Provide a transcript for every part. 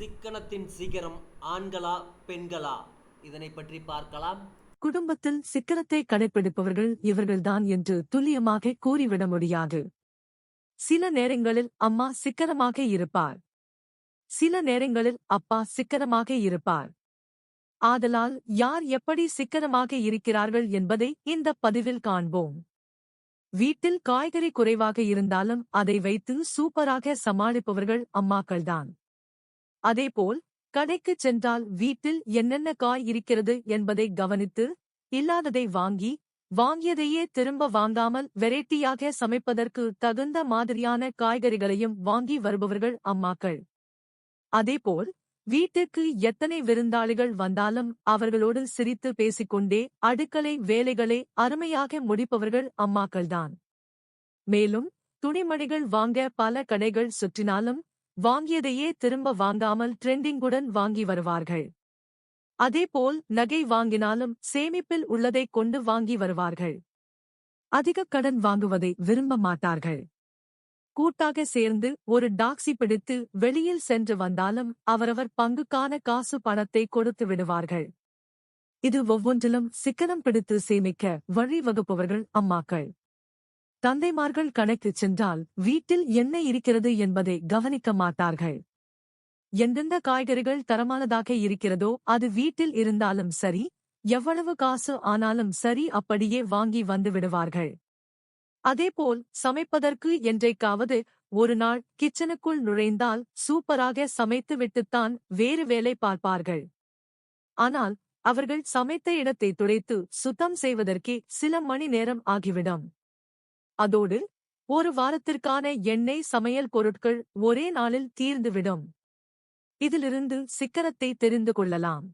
சிக்கனத்தின் சிகரம் ஆண்களா பெண்களா? இதனை பற்றி பார்க்கலாம். குடும்பத்தில் சிக்கனத்தை கடைப்பிடிப்பவர்கள் இவர்கள்தான் என்று துல்லியமாக கூறிவிட முடியாது. சில நேரங்களில் அம்மா சிக்கனமாக இருப்பார். சில நேரங்களில் அப்பா சிக்கனமாக இருப்பார். ஆதலால் யார் எப்படி சிக்கனமாக இருக்கிறார்கள் என்பதை இந்த பதிவில் காண்போம். வீட்டில் காய்கறி குறைவாக இருந்தாலும் அதை வைத்து சூப்பராக சமாளிப்பவர்கள் அம்மாக்கள்தான். அதேபோல் கடைக்குச் சென்றால் வீட்டில் என்னென்ன காய் இருக்கிறது என்பதை கவனித்து இல்லாததை வாங்கி வாங்கியதையே திரும்ப வாங்காமல் வெரைட்டியாக சமைப்பதற்கு தகுந்த மாதிரியான காய்கறிகளையும் வாங்கி வருபவர்கள் அம்மாக்கள். அதேபோல் வீட்டுக்கு எத்தனை விருந்தாளிகள் வந்தாலும் அவர்களோடு சிரித்து பேசிக்கொண்டே அடுக்களை வேலைகளை அருமையாக முடிப்பவர்கள் அம்மாக்கள்தான். மேலும் துணிமணிகள் வாங்க பல கடைகள் சுற்றினாலும் வாங்கியதையே திரும்ப வாங்காமல் ட்ரெண்டிங்குடன் வாங்கி வருவார்கள். அதேபோல் நகை வாங்கினாலும் சேமிப்பில் உள்ளதை கொண்டு வாங்கி வருவார்கள். அதிக கடன் வாங்குவதை விரும்ப மாட்டார்கள். கூட்டாக சேர்ந்து ஒரு டாக்ஸி பிடித்து வெளியில் சென்று வந்தாலும் அவரவர் பங்குக்கான காசு பணத்தை கொடுத்து விடுவார்கள். இது ஒவ்வொன்றிலும் சிக்கனம் பிடித்து சேமிக்க வழிவகுப்பவர்கள் அம்மாக்கள். தந்தைமார்கள் கணக்குச் சென்றால் வீட்டில் என்ன இருக்கிறது என்பதை கவனிக்க மாட்டார்கள். எந்தெந்த காய்கறிகள் தரமானதாக இருக்கிறதோ அது வீட்டில் இருந்தாலும் சரி எவ்வளவு காசு ஆனாலும் சரி அப்படியே வாங்கி வந்து விடுவார்கள். அதேபோல் சமைப்பதற்கு என்றைக்காவது ஒரு நாள் கிச்சனுக்குள் நுழைந்தால் சூப்பராக சமைத்து விட்டுத்தான் வேறு வேலை பார்ப்பார்கள். ஆனால் அவர்கள் சமைத்த இடத்தை துடைத்து சுத்தம் செய்வதற்கே சில மணி நேரம் ஆகிவிடும். அதோடு ஒரு வாரத்திற்கான எண்ணெய் சமையல் பொருட்கள் ஒரே நாளில் தீர்ந்துவிடும். இதிலிருந்து சிக்கனத்தை தெரிந்து கொள்ளலாம்.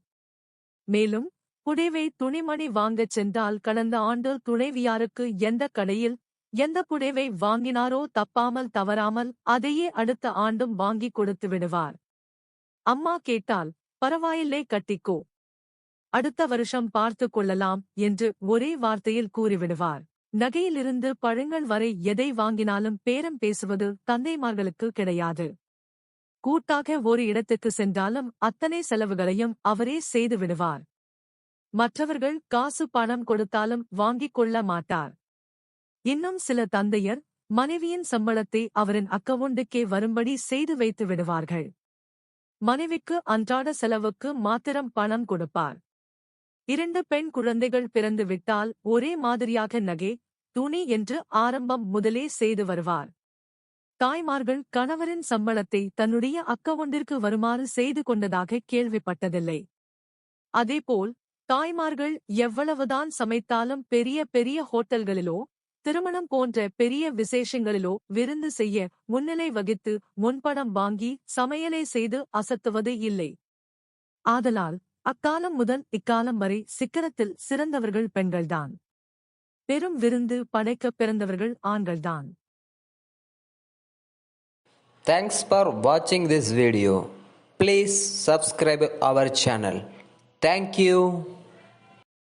மேலும் புடவை துணிமணி வாங்கச் சென்றால் கடந்த ஆண்டு துணைவியாருக்கு எந்த கடையில் எந்த புடவை வாங்கினாரோ தப்பாமல் தவறாமல் அதையே அடுத்த ஆண்டும் வாங்கிக் கொடுத்து விடுவார். அம்மா கேட்டால் பரவாயில்லை கட்டிக்கோ. அடுத்த வருஷம் பார்த்து கொள்ளலாம் என்று ஒரே வார்த்தையில் கூறிவிடுவார். நகையிலிருந்து பழங்கள் வரை எதை வாங்கினாலும் பேரம் பேசுவது தந்தைமார்களுக்கு கிடையாது. கூட்டாக ஒரு இடத்துக்கு சென்றாலும் அத்தனை செலவுகளையும் அவரே செய்து விடுவார். மற்றவர்கள் காசு பணம் கொடுத்தாலும் வாங்கிக் கொள்ள மாட்டார். இன்னும் சில தந்தையர் மனைவியின் சம்பளத்தை அவரின் அக்கவுண்டுக்கே வரும்படி செய்து வைத்து விடுவார்கள். மனைவிக்கு அன்றாட செலவுக்கு மாத்திரம் பணம் கொடுப்பார். இரண்டு பெண் குழந்தைகள் பிறந்து விட்டால் ஒரே மாதிரியாக நகை துணி என்று ஆரம்பம் முதலே செய்து வருவார். தாய்மார்கள் கணவரின் சம்பளத்தை தன்னுடைய அக்கவுண்டிற்கு வருமாறு செய்து கொண்டதாக கேள்விப்பட்டதில்லை. அதேபோல் தாய்மார்கள் எவ்வளவுதான் சமைத்தாலும் பெரிய பெரிய ஹோட்டல்களிலோ திருமணம் போன்ற பெரிய விசேஷங்களிலோ விருந்து செய்ய முன்னிலை வகித்து முன்பணம் வாங்கி சமையலை செய்து அசத்துவது இல்லை. ஆதலால் அக்காலம் முதல் இக்காலம் வரை சிக்கனத்தில் சிறந்தவர்கள் பெண்கள்தான். பெரும் விருந்து படைக்க பிறந்தவர்கள் ஆண்கள்தான் தேங்க்ஸ் ஃபார் வாட்சிங் this video please subscribe our channel thank you